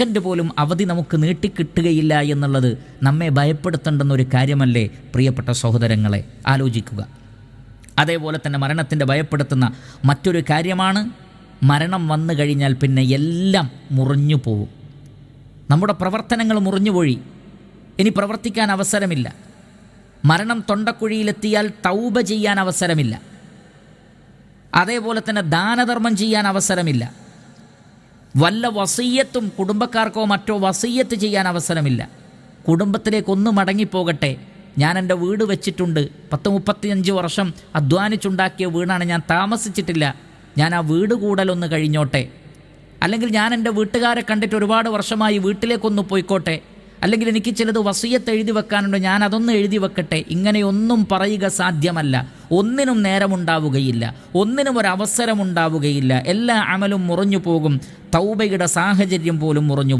Second പോലും അവധി നമുക്ക് നീട്ടിക്കിട്ടുകയില്ല എന്നുള്ളത് നമ്മെ ഭയപ്പെടുത്തേണ്ടുന്ന ഒരു കാര്യമല്ലേ പ്രിയപ്പെട്ട സഹോദരങ്ങളെ? ആലോചിക്കുക. അതേപോലെ തന്നെ മരണത്തിന്റെ ഭയപ്പെടുത്തുന്ന മറ്റൊരു കാര്യമാണ് മരണം വന്നു കഴിഞ്ഞാൽ പിന്നെ എല്ലാം മുറിഞ്ഞു പോവും. നമ്മുടെ പ്രവർത്തനങ്ങൾ മുറിഞ്ഞുപോയി ഇനി പ്രവർത്തിക്കാൻ അവസരമില്ല. മരണം തൊണ്ടക്കുഴിയിലെത്തിയാൽ തൗബ ചെയ്യാൻ അവസരമില്ല. അതേപോലെ തന്നെ ദാനധർമ്മം ചെയ്യാൻ അവസരമില്ല. വല്ല വസീയത്തും കുടുംബക്കാർക്കോ മറ്റോ വസീയത്ത് ചെയ്യാൻ അവസരമില്ല. കുടുംബത്തിലേക്കൊന്ന് മടങ്ങിപ്പോകട്ടെ. ഞാൻ എന്റെ വീട് വെച്ചിട്ടുണ്ട്. പത്ത് മുപ്പത്തിയഞ്ച് വർഷം അധ്വാനിച്ചുണ്ടാക്കിയ വീടാണ് ഞാൻ താമസിച്ചിട്ടില്ല. ഞാൻ ആ വീട് കൂടലൊന്ന് കഴിഞ്ഞോട്ടെ. അല്ലെങ്കിൽ ഞാൻ എന്റെ വീട്ടുകാരെ കണ്ടിട്ട് ഒരുപാട് വർഷമായി വീട്ടിലേക്കൊന്ന് പോയിക്കോട്ടെ. അല്ലെങ്കിൽ എനിക്ക് ചിലത് വസീയത്ത് എഴുതി വെക്കാനുണ്ട് ഞാൻ അതൊന്ന് എഴുതി വെക്കട്ടെ. ഇങ്ങനെയൊന്നും പറയുക സാധ്യമല്ല. ഒന്നിനും നേരമുണ്ടാവുകയില്ല. ഒന്നിനും ഒരു അവസരമുണ്ടാവുകയില്ല എല്ലാ അമലും മുറിഞ്ഞു പോകും. തൗബയുടെ സാഹചര്യം പോലും മുറിഞ്ഞു